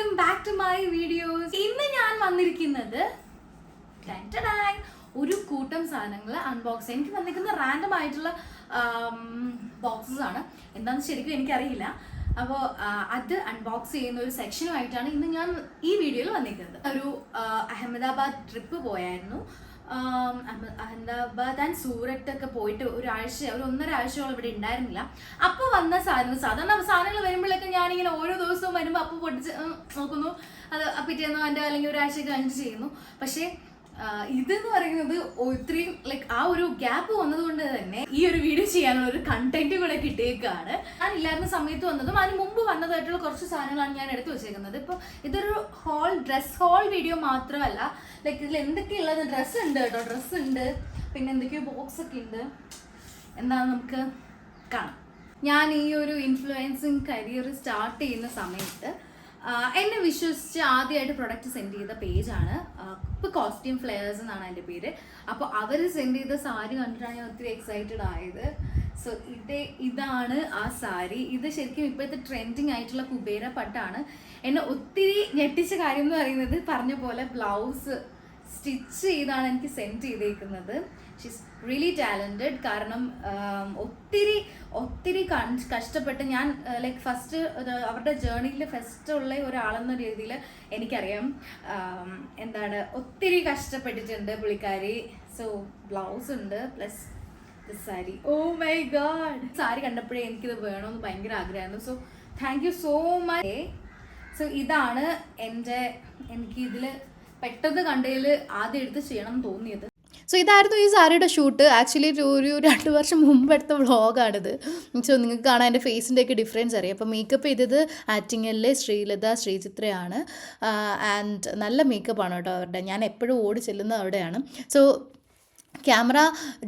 Welcome back to my videos ഇന്ന് ഞാൻ വന്നിരിക്കുന്നത് ഒരു കൂട്ടം സാധനങ്ങൾ അൺബോക്സ് എനിക്ക് വന്നിരിക്കുന്ന റാൻഡം ആയിട്ടുള്ള ബോക്സസ് ആണ്. എന്താണെന്ന് ശരിക്കും എനിക്കറിയില്ല. അപ്പോൾ അത് അൺബോക്സ് ചെയ്യുന്ന ഒരു സെക്ഷനുമായിട്ടാണ് ഇന്ന് ഞാൻ ഈ വീഡിയോയിൽ വന്നിരിക്കുന്നത്. ഒരു അഹമ്മദാബാദ് ട്രിപ്പ് പോയായിരുന്നു. അഹമ്മദാബാദ് ആൻഡ് സൂററ്റ് ഒക്കെ പോയിട്ട് ഒരാഴ്ച ഒരു ഒന്നര ആഴ്ചയോളം ഇവിടെ ഉണ്ടായിരുന്നില്ല. അപ്പോൾ വന്ന സാധനം സാധാരണ സാധനങ്ങൾ വരുമ്പോഴൊക്കെ ഞാനിങ്ങനെ ഓരോ ദിവസവും വരുമ്പോൾ അപ്പോൾ പൊട്ടിച്ച് നോക്കുന്നു. അത് പിറ്റേന്നോ എന്റെ അല്ലെങ്കിൽ ഒരാഴ്ച കഴിഞ്ഞ് ചെയ്യുന്നു. പക്ഷേ ഇതെന്ന് പറയുന്നത് ഇത്രയും ലൈക്ക് ആ ഒരു ഗ്യാപ്പ് വന്നതുകൊണ്ട് തന്നെ ഈ ഒരു വീഡിയോ ചെയ്യാനുള്ള ഒരു കണ്ടന്റ് കൂടെ കിട്ടിയേക്കാണ്. ഞാൻ ഇല്ലായിരുന്ന സമയത്ത് വന്നതും അതിന് മുമ്പ് വന്നതായിട്ടുള്ള കുറച്ച് സാധനങ്ങളാണ് ഞാൻ എടുത്തു വെച്ചേക്കുന്നത്. ഇപ്പോൾ ഇതൊരു ഹോൾ ഡ്രസ് ഹോൾ വീഡിയോ മാത്രമല്ല ലൈക്ക് ഇതിൽ എന്തൊക്കെയുള്ളത്? ഡ്രസ്സ് ഉണ്ട് കേട്ടോ. ഡ്രസ്സ് ഉണ്ട്. പിന്നെ എന്തൊക്കെയോ ബോക്സ് ഒക്കെ ഉണ്ട്. എന്താണ് നമുക്ക് കാണാം. ഞാൻ ഈ ഒരു ഇൻഫ്ലുവൻസിങ് കരിയർ സ്റ്റാർട്ട് ചെയ്യുന്ന സമയത്ത് എന്നെ വിശ്വസിച്ച് ആദ്യമായിട്ട് പ്രൊഡക്റ്റ് സെൻഡ് ചെയ്ത പേജാണ് ഇപ്പോൾ കോസ്റ്റ്യൂം ഫ്ലെയേഴ്സ് എന്നാണ് എന്റെ പേര്. അപ്പോൾ അവർ സെൻഡ് ചെയ്ത സാരി കണ്ടിട്ടാണ് ഞാൻ ഒത്തിരി എക്സൈറ്റഡ് ആയത്. സോ ഇതേ ഇതാണ് ആ സാരി. ഇത് ശരിക്കും ഇപ്പോഴത്തെ ട്രെൻഡിങ് ആയിട്ടുള്ള കുബേര പട്ടാണ്. എന്നെ ഒത്തിരി ഞെട്ടിച്ച കാര്യം എന്ന് പറയുന്നത് പറഞ്ഞ പോലെ ബ്ലൗസ് സ്റ്റിച്ച് ചെയ്താണ് എനിക്ക് സെൻഡ് ചെയ്തേക്കുന്നത്. ഷീസ് റിയലി ടാലന്റഡ് കാരണം ആം, ഒത്തിരി ഒത്തിരി കഷ്ടപ്പെട്ട് ഞാൻ ലൈക്ക് ഫസ്റ്റ് അവരുടെ ജേർണിയിൽ ഫസ്റ്റ് ഉള്ള ഒരാളെന്ന രീതിയിൽ എനിക്കറിയാം. ആം, എന്താണ് ഒത്തിരി കഷ്ടപ്പെട്ടിട്ടുണ്ട് പുള്ളിക്കാരി. സോ ബ്ലൗസ് ഉണ്ട് plus sari oh my god sari കണ്ടപ്പോഴേ എനിക്കിത് വേണമെന്ന് ഭയങ്കര ആഗ്രഹമായിരുന്നു. So thank you so much so ഇതാണ് എന്റെ എനിക്ക് ഇതിൽ പെട്ടെന്ന് കണ്ടതിൽ ആദ്യം എടുത്ത് ചെയ്യണം തോന്നിയത്. സോ ഇതായിരുന്നു ഈ സാരിയുടെ ഷൂട്ട് ആക്ച്വലി ഒരു രണ്ട് വർഷം മുമ്പ് എടുത്ത വ്ളോഗാണിത്. സോ നിങ്ങൾക്ക് കാണാൻ എന്റെ ഫേസിന്റെ ഒക്കെ ഡിഫറൻസ് അറിയാം. അപ്പോൾ മേക്കപ്പ് ചെയ്തത് ആറ്റിങ്ങലിലെ ശ്രീലത ശ്രീചിത്രയാണ്. ആൻഡ് നല്ല മേക്കപ്പാണ് കേട്ടോ അവരുടെ. ഞാൻ എപ്പോഴും ഓടി ചെല്ലുന്നത് അവിടെയാണ്. സോ ക്യാമറ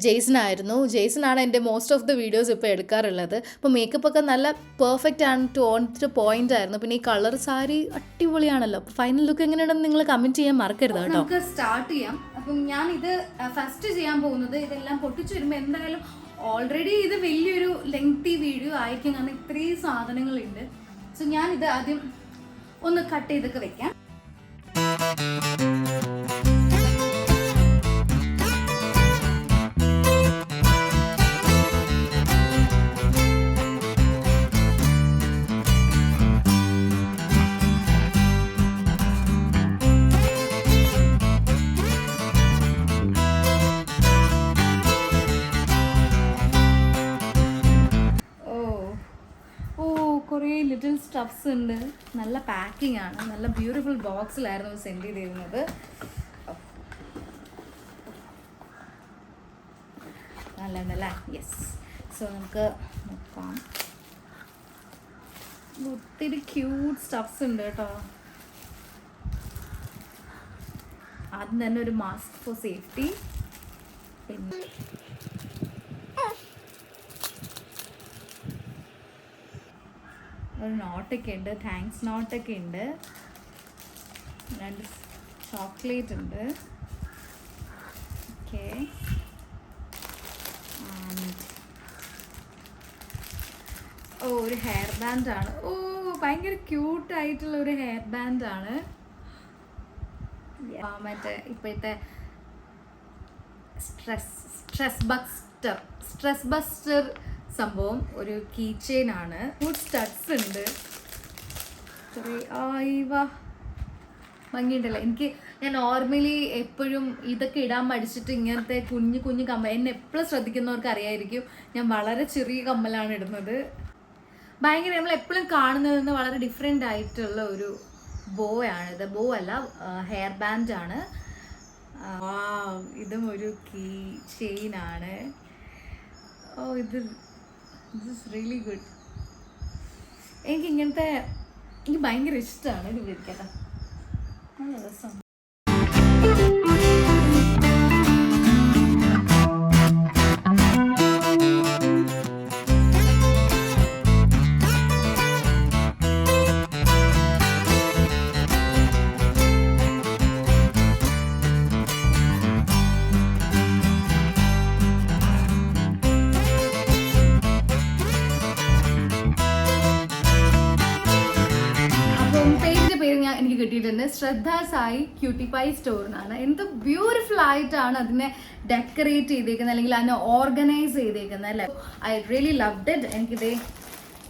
ജെയ്സൺ ആയിരുന്നു ജെയ്സൺ ആണ് എന്റെ മോസ്റ്റ് ഓഫ് ദി വീഡിയോസ് ഇപ്പോൾ എടുക്കാറുള്ളത്. അപ്പോൾ മേക്കപ്പ് ഒക്കെ നല്ല പെർഫെക്റ്റ് ആണ് ടു ഓൺ ടു പോയിന്റ് ആയിരുന്നു. പിന്നെ ഈ കളർ സാരി അടിപൊളിയാണല്ലോ. അപ്പോൾ ഫൈനൽ ലുക്ക് എങ്ങനെയുണ്ടെന്ന് നിങ്ങൾ കമന്റ് ചെയ്യാൻ മറക്കരുത് കേട്ടോ. നമുക്ക് സ്റ്റാർട്ട് ചെയ്യാം. അപ്പം ഞാൻ ഇത് ഫസ്റ്റ് ചെയ്യാൻ പോകുന്നത് ഇതെല്ലാം പൊട്ടിച്ചു വരുമ്പോൾ എന്തായാലും ഓൾറെഡി ഇത് വലിയൊരു ലെങ്തി വീഡിയോ ആയിരിക്കും. കാരണം ഇത്രയും സാധനങ്ങളുണ്ട്. സോ ഞാനിത് ആദ്യം ഒന്ന് കട്ട് ചെയ്തൊക്കെ വെക്കാം. സ്റ്റഫ്സ് ഉണ്ട്. നല്ല പാക്കിംഗ് ആണ്. നല്ല ബ്യൂട്ടിഫുൾ ബോക്സിലായിരുന്നു സെൻഡ് ചെയ്തിരുന്നത്. നല്ലതല്ല യെസ് സോ നമുക്ക് നോക്കാം. ഒത്തിരി ക്യൂട്ട് സ്റ്റഫ്സ് ഉണ്ട് കേട്ടോ. ആദ്യം തന്നെ ഒരു മാസ്ക് ഫോർ സേഫ്റ്റി പിന്നെ നോട്ടൊക്കെ ഉണ്ട് താങ്ക്സ് നോട്ടൊക്കെ ഉണ്ട് രണ്ട് ചോക്ലേറ്റ് ഉണ്ട്. ഓക്കെ ഓ ഒരു ഹെയർ ബാൻഡ് ആണ്. ഓ ഭയങ്കര ക്യൂട്ട് ആയിട്ടുള്ള ഒരു ഹെയർ ബാൻഡ് ആണ്. ആ, മറ്റേ ഇപ്പോഴത്തെ stress stress buster stress buster സംഭവം ഒരു കീ ചെയിൻ ആണ്. ഫുഡ് സ്റ്റഡ്സ് ഉണ്ട്. വാ. ഭംഗിയുണ്ടല്ലോ? എനിക്ക് ഞാൻ നോർമലി എപ്പോഴും ഇതൊക്കെ ഇടാൻ പഠിച്ചിട്ട് ഇങ്ങനത്തെ കുഞ്ഞു കുഞ്ഞു കമ്മൽ എന്നെ എപ്പോഴും ശ്രദ്ധിക്കുന്നവർക്ക് അറിയായിരിക്കും. ഞാൻ വളരെ ചെറിയ കമ്മലാണ് ഇടുന്നത്. ഭയങ്കര നമ്മൾ എപ്പോഴും കാണുന്നതിൽ നിന്ന് വളരെ ഡിഫറെന്റ് ആയിട്ടുള്ള ഒരു ബോ ആണ്. ആണിത് ബോ അല്ല ഹെയർ ബാൻഡ് ആണ്. ഇതും ഒരു കീ ചെയിൻ ആണ്. ഓ ഇത് ദിസ് റിയലി ഗുഡ് എനിക്ക് ഇങ്ങനത്തെ എനിക്ക് ഭയങ്കര ഇഷ്ടമാണ് ഇത് വിളിക്കട്ടെ നല്ല രസം ശ്രദ്ധ സായി ക്യൂട്ടി പൈ സ്റ്റോറിനാണ് എന്ത് ബ്യൂട്ടിഫുൾ ആയിട്ടാണ് അതിനെ ഡെക്കറേറ്റ് ചെയ്തേക്കുന്നത് അല്ലെങ്കിൽ അതിനെ ഓർഗനൈസ് ചെയ്തേക്കുന്നത് അല്ലേ? ഐ റിയലി ലവ്ഡ് ഇറ്റ് എനിക്കിതേ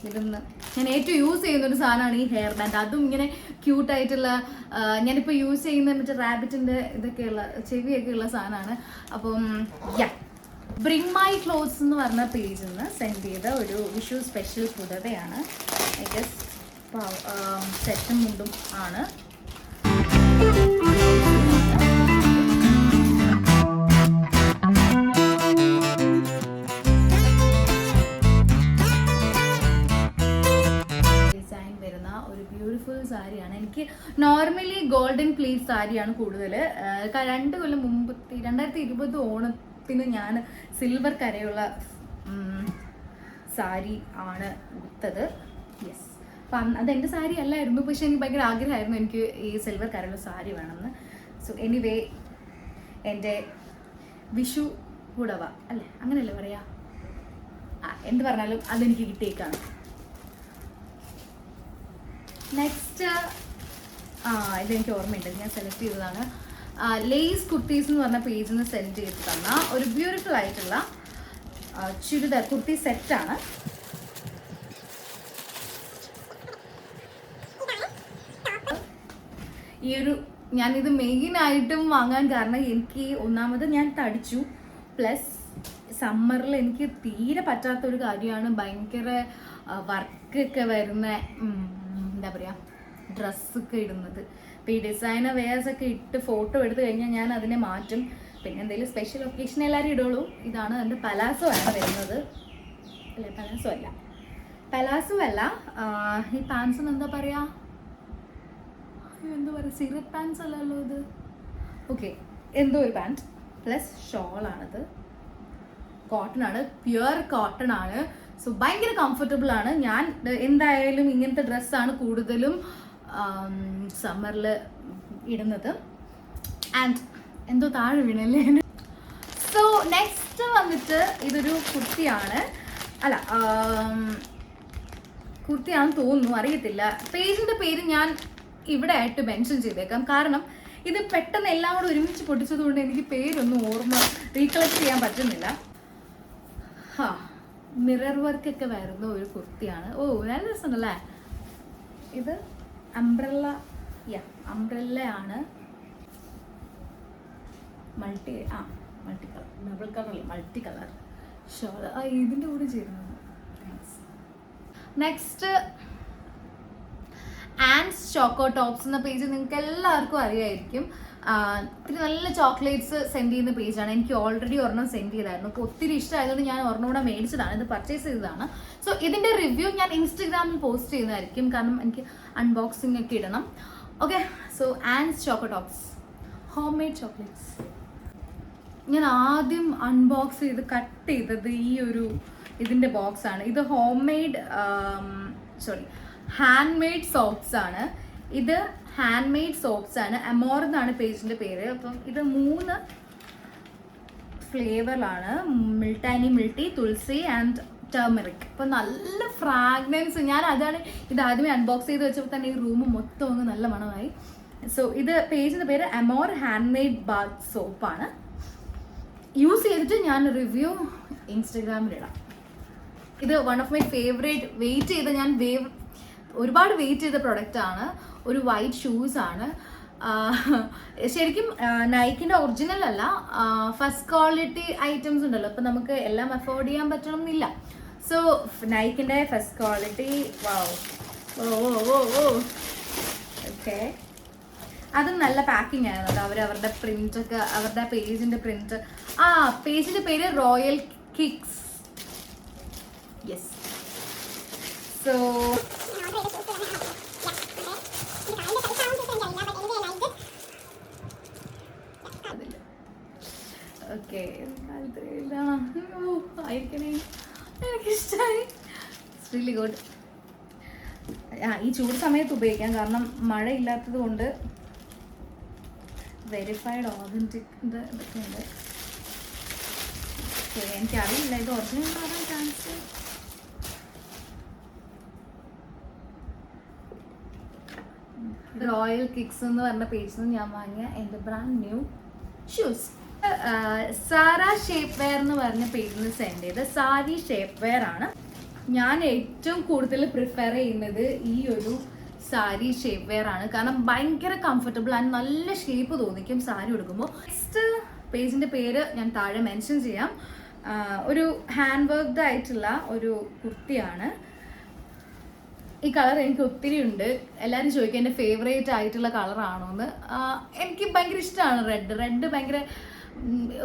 ഇതൊന്ന് ഞാൻ ഏറ്റവും യൂസ് ചെയ്യുന്ന ഒരു സാധനമാണ് ഈ ഹെയർ ബാൻഡ് അതും ഇങ്ങനെ ക്യൂട്ടായിട്ടുള്ള ഞാനിപ്പോൾ യൂസ് ചെയ്യുന്ന മറ്റേ റാബിറ്റിന്റെ ഇതൊക്കെയുള്ള ചെവിയൊക്കെ ഉള്ള സാധനമാണ്. അപ്പം യാ ബ്രിങ് മൈ ക്ലോത്ത്സ് എന്ന് പറഞ്ഞ പേജിൽ നിന്ന് സെൻഡ് ചെയ്ത ഒരു വിഷു സ്പെഷ്യൽ പുതവയാണ്. ഐ ഗസ് സെറ്റും മുണ്ടും ആണ്. നോർമലി ഗോൾഡൻ പ്ലേറ്റ് സാരിയാണ്. കൂടുതൽ രണ്ട് കൊല്ലം മുമ്പ് രണ്ടായിരത്തി ഇരുപത് ഓണത്തിന് ഞാൻ സിൽവർ കരയുള്ള സാരി ആണ് ഉടുത്തത്. യെസ് അപ്പം അത് എന്റെ സാരി അല്ലായിരുന്നു. പക്ഷെ എനിക്ക് ഭയങ്കര ആഗ്രഹമായിരുന്നു എനിക്ക് ഈ സിൽവർ കരുള്ള സാരി വേണമെന്ന്. സോ എനിവേ എന്റെ വിഷു കൂടവ അല്ലേ? അങ്ങനെയല്ലേ പറയാ? എന്ത് പറഞ്ഞാലും അതെനിക്ക് കിട്ടിയേക്കാണ്. നെക്സ്റ്റ് ആ ഇതെനിക്ക് ഓർമ്മയുണ്ട്. ഞാൻ സെലക്ട് ചെയ്തതാണ്. ലേസ് കുർത്തീസ് എന്ന് പറഞ്ഞ പേജിൽ നിന്ന് സെലക്ട് ചെയ്ത് തന്ന ഒരു ബ്യൂട്ടിഫുൾ ആയിട്ടുള്ള ചുരിദാർ കുർത്തി സെറ്റാണ് ഈ ഒരു ഞാനിത് മെയിനായിട്ടും വാങ്ങാൻ കാരണം എനിക്ക് ഒന്നാമത് ഞാൻ തടിച്ചു. പ്ലസ് സമ്മറിൽ എനിക്ക് തീരെ പറ്റാത്ത ഒരു കാര്യമാണ് ഭയങ്കര വർക്കൊക്കെ വരുന്ന എന്താ പറയുക ഡ്രസ്സൊക്കെ ഇടുന്നത്. ഇപ്പോൾ ഈ ഡിസൈനർ വെയേഴ്സൊക്കെ ഇട്ട് ഫോട്ടോ എടുത്തു കഴിഞ്ഞാൽ ഞാൻ അതിനെ മാറ്റും. പിന്നെ എന്തെങ്കിലും സ്പെഷ്യൽ ഒക്കേഷൻ എല്ലാവരും ഇടുള്ളൂ. ഇതാണ് എന്റെ പലാസോ ആണ് വരുന്നത്. അല്ലേ? പലാസോ അല്ല. പലാസോ അല്ല ഈ പാൻസിന് എന്താ പറയുക എന്താ പറയുക സിറപ്പ് പാൻസ് അല്ലല്ലോ ഇത്. ഓക്കെ എന്തോ ഒരു പാന്റ് പ്ലസ് ഷോൾ ഷോളാണിത് കോട്ടൺ ആണ്. പ്യുവർ കോട്ടൺ ആണ്. സോ ഭയങ്കര കംഫർട്ടബിൾ ആണ്. ഞാൻ എന്തായാലും ഇങ്ങനത്തെ ഡ്രസ്സാണ് കൂടുതലും സമ്മറിൽ ഇടുന്നത്. ആൻഡ് എന്തോ താഴെ വീണല്ലേ? സോ നെക്സ്റ്റ് വന്നിട്ട് ഇതൊരു കുർത്തിയാണ്. അല്ല കുർത്തിയാണെന്ന് തോന്നുന്നു. അറിയത്തില്ല. പേജിന്റെ പേര് ഞാൻ ഇവിടെ ആയിട്ട് മെൻഷൻ ചെയ്തേക്കാം. കാരണം ഇത് പെട്ടെന്ന് എല്ലാം കൂടെ ഒരുമിച്ച് പൊട്ടിച്ചതുകൊണ്ട് എനിക്ക് പേരൊന്നും ഓർമ്മ റീകളക്ട് ചെയ്യാൻ പറ്റുന്നില്ല. ഹാ മിറർ വർക്ക് ഒക്കെ വരുന്ന ഒരു കുർത്തിയാണ്. ഓ നല്ല രസമുണ്ടല്ലേ? ഇത് അംബ്രല്ല യാ അംബ്രല്ല ആണ്. മൾട്ടി ആ multi colour double colour multi colour shawl ആ ഇതിന്റെ കൂടെ ചേരുന്നത്. നെക്സ്റ്റ് ആൻഡ്സ് ചോക്കോ ടോപ്സ് എന്ന പേജ് നിങ്ങൾക്ക് എല്ലാവർക്കും അറിയായിരിക്കും ഒത്തിരി നല്ല ചോക്ലേറ്റ്സ് സെൻഡ് ചെയ്യുന്ന പേജാണ് എനിക്ക് ഓൾറെഡി ഒരെണ്ണം സെൻഡ് ചെയ്തായിരുന്നു. അപ്പോൾ ഒത്തിരി ഇഷ്ടമായതുകൊണ്ട് ഞാൻ ഒരെണ്ണം കൂടെ മേടിച്ചതാണ്. ഇത് പർച്ചേസ് ചെയ്തതാണ്. സോ ഇതിന്റെ റിവ്യൂ ഞാൻ ഇൻസ്റ്റഗ്രാമിൽ പോസ്റ്റ് ചെയ്യുന്നതായിരിക്കും. കാരണം എനിക്ക് അൺബോക്സിംഗ് ഒക്കെ ഇടണം. Okay so Ands Choco Tops home made chocolates ഞാൻ ആദ്യം അൺബോക്സ് ചെയ്ത് കട്ട് ചെയ്തത് ഈ ഒരു ഇതിന്റെ ബോക്സാണ് ഇത് home made sorry hand made soaps ആണ്. ഇത് ഹാൻഡ് മെയ്ഡ് സോപ്സ് ആണ്. അമോർ എന്നാണ് പേജിന്റെ പേര്. അപ്പം ഇത് മൂന്ന് ഫ്ലേവറിലാണ് മിൽട്ടാനി മിൽട്ടി തുളസി ആൻഡ് ടേമറിക് അപ്പോൾ നല്ല ഫ്രാഗ്രൻസ് ഞാൻ അതാണ് ഇത് ആദ്യമേ അൺബോക്സ് ചെയ്ത് വെച്ചപ്പോൾ തന്നെ ഈ റൂം മൊത്തം അങ്ങ് നല്ല മണമായി. സോ ഇത് പേജിന്റെ പേര് അമോർ ഹാൻഡ് മെയ്ഡ് ബാത്ത് സോപ്പാണ് യൂസ് ചെയ്തിട്ട് ഞാൻ റിവ്യൂ ഇൻസ്റ്റഗ്രാമിലിടാം ഇത് one of my favourite wait ചെയ്ത് ഞാൻ ഒരുപാട് വെയിറ്റ് ചെയ്ത പ്രൊഡക്റ്റ് ആണ്. ഒരു വൈറ്റ് ഷൂസ് ആണ്. ശരിക്കും നൈക്കിന്റെ ഒറിജിനൽ അല്ല. ഫസ്റ്റ് ക്വാളിറ്റി ഐറ്റംസ് ഉണ്ടല്ലോ. അപ്പം നമുക്ക് എല്ലാം അഫോർഡ് ചെയ്യാൻ പറ്റണം എന്നില്ല സോ നൈക്കിന്റെ first quality wow oh oh oh. Okay അതും നല്ല പാക്കിംഗ് ആണ് അവർ അവരുടെ പ്രിന്റ് ഒക്കെ അവരുടെ പേജിന്റെ പ്രിന്റ് ആ പേജിന്റെ പേര് റോയൽ കിക്സ് യെസ് സോ ആയിരിക്കണേ. എനിക്കിഷ്ടമായി റിയലി ഗുഡ് ആ ഈ ചൂട് സമയത്ത് ഉപയോഗിക്കാം. കാരണം മഴ ഇല്ലാത്തത് കൊണ്ട് വെരിഫൈഡ് ഓതന്റിക് ഇതൊക്കെ ഉണ്ട് എനിക്കറിയില്ല. ഇത് ഒറിജിനൽ ആവാൻ ചാൻസ് റോയൽ കിക്സ് എന്ന് പറഞ്ഞ പേജിൽ നിന്ന് ഞാൻ വാങ്ങിയ എന്റെ brand new shoes Zara shape wear എന്ന് പറഞ്ഞ പേരിൽ നിന്ന് സെൻഡ് ചെയ്ത് സാരി ഷേപ്പ് വെയർ ആണ്. ഞാൻ ഏറ്റവും കൂടുതൽ പ്രിഫർ ചെയ്യുന്നത് ഈ ഒരു സാരി ഷേപ്പ് വെയർ ആണ്. കാരണം ഭയങ്കര കംഫർട്ടബിൾ ആണ് നല്ല ഷേപ്പ് തോന്നിക്കും സാരി ഉടുക്കുമ്പോൾ. നെക്സ്റ്റ് പേജിന്റെ പേര് ഞാൻ താഴെ മെൻഷൻ ചെയ്യാം. ഒരു ഹാൻഡ് വർക്ക്ഡ് ആയിട്ടുള്ള ഒരു കുർത്തിയാണ്. ഈ കളർ എനിക്ക് ഒത്തിരി ഉണ്ട്. എല്ലാവരും ചോദിക്കും എന്റെ ഫേവറേറ്റ് ആയിട്ടുള്ള കളറാണോ എന്ന് എനിക്ക് ഭയങ്കര ഇഷ്ടമാണ് റെഡ് റെഡ് ഭയങ്കര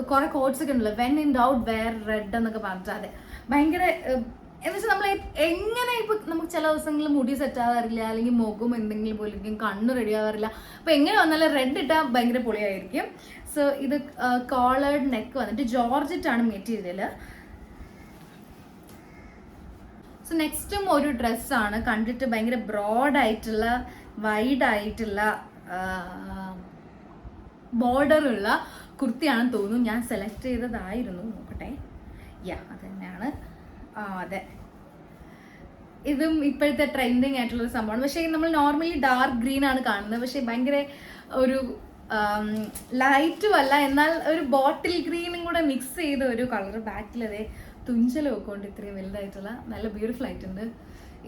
കുറെ കോട്ട്സ് ഒക്കെ ഉണ്ടല്ലോ. When in doubt wear red എന്നൊക്കെ പറഞ്ഞിട്ട്. അതെ. ഭയങ്കര എന്ന് വെച്ചാൽ നമ്മൾ എങ്ങനെ ഇപ്പൊ നമുക്ക് ചില ദിവസങ്ങളിൽ മുടി സെറ്റ് ആവാറില്ല അല്ലെങ്കിൽ മുഖം എന്തെങ്കിലും പോലെ ഇരിക്കും കണ്ണ് റെഡി ആവാറില്ല അപ്പൊ എങ്ങനെ വന്നാലും റെഡ് ഇട്ടാൽ ഭയങ്കര പൊളിയായിരിക്കും. സോ ഇത് കോളേർഡ് നെക്ക് വന്നിട്ട് ജോർജറ്റ് ആണ് മെറ്റീരിയൽ സോ നെക്സ്റ്റും ഒരു ഡ്രസ്സാണ് കണ്ടിട്ട് ഭയങ്കര ബ്രോഡായിട്ടുള്ള വൈഡായിട്ടുള്ള ബോർഡറുള്ള കുർത്തിയാണെന്ന് തോന്നുന്നു. ഞാൻ സെലക്ട് ചെയ്തതായിരുന്നു. നോക്കട്ടെ. യാ അത് തന്നെയാണ് ആ അതെ. ഇതും ഇപ്പോഴത്തെ ട്രെൻഡിങ് ആയിട്ടുള്ള സംഭവമാണ്. പക്ഷേ നമ്മൾ നോർമലി ഡാർക്ക് ഗ്രീൻ ആണ് കാണുന്നത്. പക്ഷേ ഭയങ്കര ഒരു ലൈറ്റും അല്ല. എന്നാൽ ഒരു ബോട്ടിൽ ഗ്രീനും കൂടെ മിക്സ് ചെയ്ത ഒരു കളർ ബാക്കിൽ അതേ ഒക്കെ കൊണ്ട് ഇത്രയും വലുതായിട്ടുള്ള നല്ല ബ്യൂട്ടിഫുൾ ആയിട്ടുണ്ട്.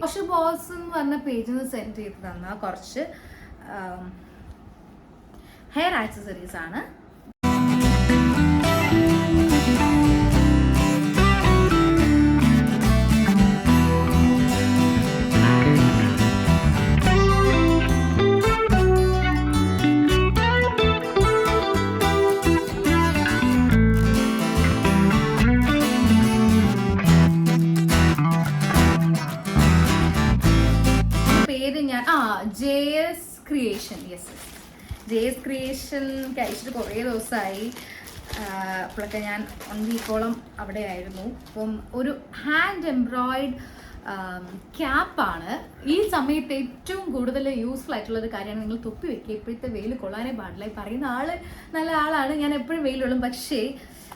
കുറച്ച് ബോസ് എന്ന് പറഞ്ഞ പേജിൽ നിന്ന് സെൻഡ് ചെയ്ത് തന്ന കുറച്ച് ഹെയർ ആക്സസറീസ് ആണ്. ജെ എസ് ക്രിയേഷൻ കഴിച്ചിട്ട് കുറേ ദിവസമായി. അപ്പോഴൊക്കെ ഞാൻ വൺ വീക്കോളം അവിടെ ആയിരുന്നു അപ്പം ഒരു ഹാൻഡ് എംബ്രോയിഡ് ക്യാപ്പാണ് ഈ സമയത്ത് ഏറ്റവും കൂടുതൽ യൂസ്ഫുൾ ആയിട്ടുള്ള ഒരു കാര്യമാണ് നിങ്ങൾ തൊപ്പി വെക്കുക. ഇപ്പോഴത്തെ വെയിൽ കൊള്ളാനേ പാടില്ല. പറയുന്ന ആൾ നല്ല ആളാണ്. ഞാൻ എപ്പോഴും വെയിലുള്ളും പക്ഷേ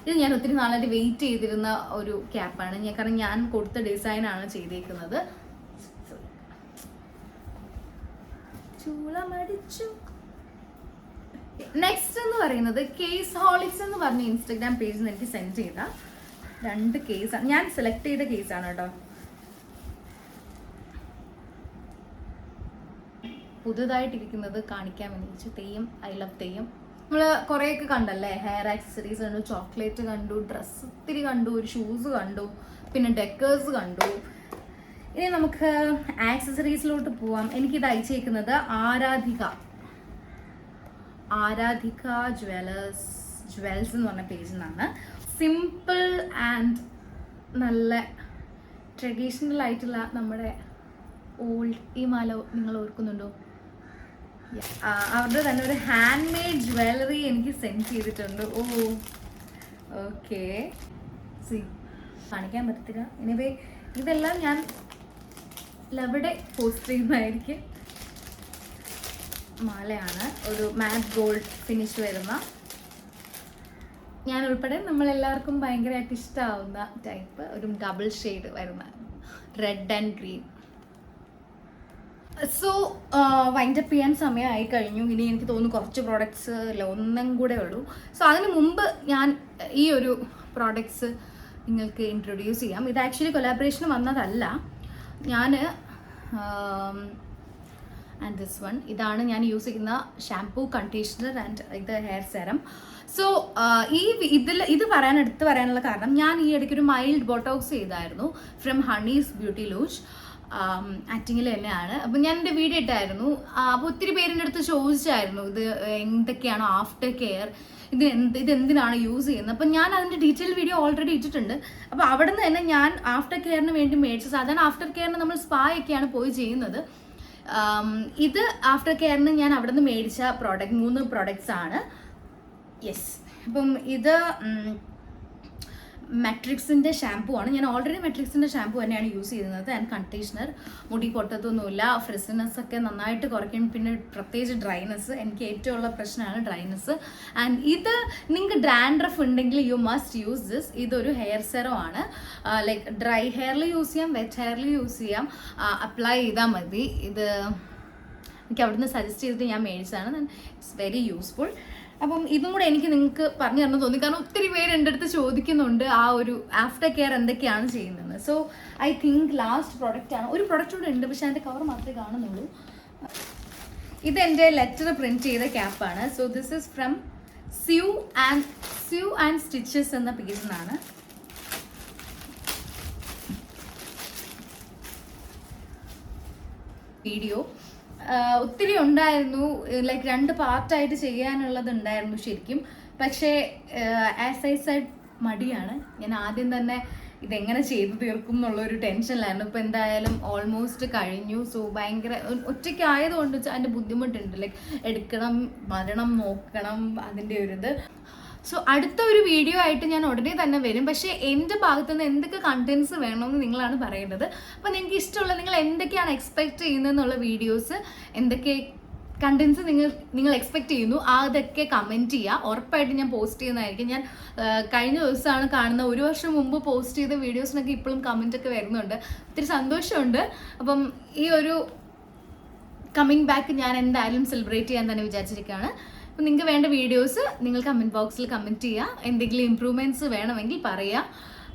ഇത് ഞാൻ ഒത്തിരി നാളായിട്ട് വെയിറ്റ് ചെയ്തിരുന്ന ഒരു ക്യാപ്പാണ് ഞാൻ കാരണം ഞാൻ കൊടുത്ത ഡിസൈനാണ് ചെയ്തേക്കുന്നത്. ചൂളമടിച്ചു. നെക്സ്റ്റ് എന്ന് പറയുന്നത് കേസ് ഹോളിക്സ് എന്ന് പറഞ്ഞ ഇൻസ്റ്റഗ്രാം പേജിൽ നിന്ന് എനിക്ക് സെൻഡ് ചെയ്ത രണ്ട് കേസാണ് ഞാൻ സെലക്ട് ചെയ്ത കേസാണ് കേട്ടോ. പുതുതായിട്ടിരിക്കുന്നത് കാണിക്കാൻ വേണ്ടി തെയ്യം ഐ ലവ് തെയ്യം. നമ്മൾ കുറേയൊക്കെ കണ്ടല്ലേ? ഹെയർ ആക്സസറീസ് കണ്ടു ചോക്ലേറ്റ് കണ്ടു ഡ്രസ്സ് ഒത്തിരി കണ്ടു ഒരു ഷൂസ് കണ്ടു പിന്നെ ഡെക്കേഴ്സ് കണ്ടു. ഇനി നമുക്ക് ആക്സസറീസിലോട്ട് പോവാം. എനിക്കിത് അയച്ചേക്കുന്നത് ആരാധിക. ആരാധിക ജ്വല്ലേഴ്സ് ജ്വൽസ് എന്ന് പറഞ്ഞ പേജിൽ നിന്നാണ് സിമ്പിൾ ആൻഡ് നല്ല ട്രഡീഷണൽ ആയിട്ടുള്ള നമ്മുടെ ഓൾഡ് ഈ മാല നിങ്ങൾ ഓർക്കുന്നുണ്ടോ. അവരുടെ തന്നെ ഒരു ഹാൻഡ് മെയ്ഡ് ജ്വല്ലറി എനിക്ക് സെൻഡ് ചെയ്തിട്ടുണ്ട്. ഓ ഓക്കെ സി കാണിക്കാൻ പറ്റത്തില്ല. എനിവേ ഇതെല്ലാം ഞാൻ ലവിടെ പോസ്റ്റ് ചെയ്യുന്നതായിരിക്കും. മാലയാണ്. ഒരു മാറ്റ് ഗോൾഡ് ഫിനിഷ് വരുന്ന. ഞാൻ ഉൾപ്പെടെ നമ്മളെല്ലാവർക്കും ഭയങ്കരമായിട്ട് ഇഷ്ടമാവുന്ന ടൈപ്പ് ഒരു ഡബിൾ ഷെയ്ഡ് വരുന്ന red and green so wind up ചെയ്യാൻ സമയമായി കഴിഞ്ഞു. ഇനി എനിക്ക് തോന്നുന്നു കുറച്ച് പ്രോഡക്ട്സ് ഒന്നും കൂടെ ഉള്ളൂ. സോ അതിന് മുമ്പ് ഞാൻ ഈ ഒരു പ്രോഡക്ട്സ് നിങ്ങൾക്ക് ഇൻട്രൊഡ്യൂസ് ചെയ്യാം. ഇത് ആക്ച്വലി കൊലാബറേഷൻ വന്നതല്ല. ഞാൻ ആൻഡ് ദിസ് വൺ ഇതാണ് ഞാൻ യൂസ് ചെയ്യുന്ന ഷാംപൂ കണ്ടീഷണർ ആൻഡ് ഇത് ഹെയർ സെറം സോ ഈ ഇതിൽ ഇത് പറയാൻ എടുത്ത് പറയാനുള്ള കാരണം ഞാൻ ഈ ഇടയ്ക്ക് ഒരു മൈൽഡ് ബോട്ടോക്സ് ചെയ്തായിരുന്നു ഫ്രം ഹണീസ് ബ്യൂട്ടി ലൂഷ് ആക്ടിങ്ങിൽ തന്നെയാണ്. അപ്പം ഞാൻ എന്റെ വീഡിയോ ഇട്ടായിരുന്നു. അപ്പോൾ ഒത്തിരി പേരിന്റെ അടുത്ത് ചോദിച്ചായിരുന്നു ഇത് എന്തൊക്കെയാണോ ആഫ്റ്റർ കെയർ ഇത് എന്ത് ഇത് എന്തിനാണ് യൂസ് ചെയ്യുന്നത്? അപ്പം ഞാൻ അതിന്റെ ഡീറ്റെയിൽ വീഡിയോ ഓൾറെഡി ഇട്ടിട്ടുണ്ട്. അപ്പോൾ അവിടെ നിന്ന് തന്നെ ഞാൻ ആഫ്റ്റർ കെയറിന് വേണ്ടി മേടിച്ച സാധാരണ ആഫ്റ്റർ കെയറിന് നമ്മൾ സ്പാ ഒക്കെയാണ് പോയി ചെയ്യുന്നത്. ഇത് ആഫ്റ്റർ കെയറിന് ഞാൻ അവിടെ നിന്ന് മേടിച്ച പ്രോഡക്റ്റ് മൂന്ന് പ്രോഡക്റ്റ്സ് ആണ്. യെസ് അപ്പം ഇത് മെട്രിക്സിന്റെ ഷാമ്പൂ ആണ്. ഞാൻ ഓൾറെഡി മെട്രിക്സിന്റെ ഷാമ്പൂ തന്നെയാണ് യൂസ് ചെയ്യുന്നത്. ആൻഡ് കണ്ടീഷണർ മുടി പൊട്ടത്തൊന്നുമില്ല ഫ്രിസിനെസ് ഒക്കെ നന്നായിട്ട് കുറയ്ക്കും. പിന്നെ പ്രത്യേകിച്ച് ഡ്രൈനെസ് എനിക്ക് ഏറ്റവും ഉള്ള പ്രശ്നമാണ് ഡ്രൈനെസ് ആൻഡ് ഇത് നിങ്ങൾക്ക് ഡാൻഡ്രഫ് ഉണ്ടെങ്കിൽ യു മസ്റ്റ് യൂസ് ദിസ് ഇതൊരു ഹെയർ സെറോ ആണ്. ലൈക്ക് ഡ്രൈ ഹെയറിൽ യൂസ് ചെയ്യാം വെറ്റ് ഹെയറിൽ യൂസ് ചെയ്യാം. അപ്ലൈ ചെയ്താൽ മതി. ഇത് എനിക്ക് അവിടുന്ന് സജസ്റ്റ് ചെയ്തിട്ട് ഞാൻ മേടിച്ചതാണ്. ഇറ്റ്സ് വെരി യൂസ്ഫുൾ അപ്പം ഇതും കൂടെ എനിക്ക് നിങ്ങൾക്ക് പറഞ്ഞു തരണം തോന്നി. കാരണം ഒത്തിരി പേര് എന്റെ അടുത്ത് ചോദിക്കുന്നുണ്ട് ആ ഒരു ആഫ്റ്റർ കെയർ എന്തൊക്കെയാണ് ചെയ്യുന്നത് so I think last product ആണ്. ഒരു പ്രൊഡക്റ്റ് കൂടെ ഉണ്ട് പക്ഷേ അതിന്റെ കവർ മാത്രമേ കാണുന്നുള്ളൂ. ഇത് എന്റെ ലെറ്റർ പ്രിന്റ് ചെയ്ത ക്യാപ്പാണ് so this is from sew and sew and stitches എന്ന പേജിൽ വീഡിയോ ഒത്തിരി ഉണ്ടായിരുന്നു. ലൈക്ക് രണ്ട് പാർട്ടായിട്ട് ചെയ്യാനുള്ളത് ഉണ്ടായിരുന്നു ശരിക്കും. പക്ഷേ ആസ് ഐ സൈഡ് മടിയാണ്. ഞാൻ ആദ്യം തന്നെ ഇതെങ്ങനെ ചെയ്തു തീർക്കും എന്നുള്ള ഒരു ടെൻഷനിലായിരുന്നു. ഇപ്പം എന്തായാലും ഓൾമോസ്റ്റ് കഴിഞ്ഞു. സോ ഭയങ്കര ഒറ്റയ്ക്കായതുകൊണ്ട് അതിന്റെ ബുദ്ധിമുട്ടുണ്ട്. ലൈക്ക് എടുക്കണം വരണം നോക്കണം അതിന്റെ ഒരു ഇത്. സോ അടുത്ത ഒരു വീഡിയോ ആയിട്ട് ഞാൻ ഉടനെ തന്നെ വരും. പക്ഷേ എന്റെ ഭാഗത്ത് നിന്ന് എന്തൊക്കെ കണ്ടൻസ് വേണമെന്ന് നിങ്ങളാണ് പറയേണ്ടത്. അപ്പോൾ നിങ്ങൾക്ക് ഇഷ്ടമുള്ള നിങ്ങൾ എന്തൊക്കെയാണ് എക്സ്പെക്ട് ചെയ്യുന്നതെന്നുള്ള വീഡിയോസ് എന്തൊക്കെ കണ്ടൻസ് നിങ്ങൾ നിങ്ങൾ എക്സ്പെക്ട് ചെയ്യുന്നു അതൊക്കെ കമന്റ് ചെയ്യുക ഉറപ്പായിട്ട് ഞാൻ പോസ്റ്റ് ചെയ്യുന്നതായിരിക്കും. ഞാൻ കഴിഞ്ഞ ദിവസമാണ് കാണുന്ന ഒരു വർഷം മുമ്പ് പോസ്റ്റ് ചെയ്ത വീഡിയോസിനൊക്കെ ഇപ്പോഴും കമന്റ് ഒക്കെ വരുന്നുണ്ട്. ഒത്തിരി സന്തോഷമുണ്ട്. അപ്പം ഈ ഒരു കമ്മിങ് ബാക്ക് ഞാൻ എന്തായാലും സെലിബ്രേറ്റ് ചെയ്യാൻ തന്നെ വിചാരിച്ചിരിക്കുകയാണ്. അപ്പം നിങ്ങൾക്ക് വേണ്ട വീഡിയോസ് നിങ്ങൾ കമന്റ് ബോക്സിൽ കമന്റ് ചെയ്യുക എന്തെങ്കിലും ഇമ്പ്രൂവ്മെന്റ്സ് വേണമെങ്കിൽ പറയുക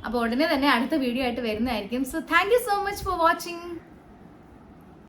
അപ്പോൾ ഉടനെ തന്നെ അടുത്ത വീഡിയോ ആയിട്ട് വരുന്നതായിരിക്കും. So thank so much for watching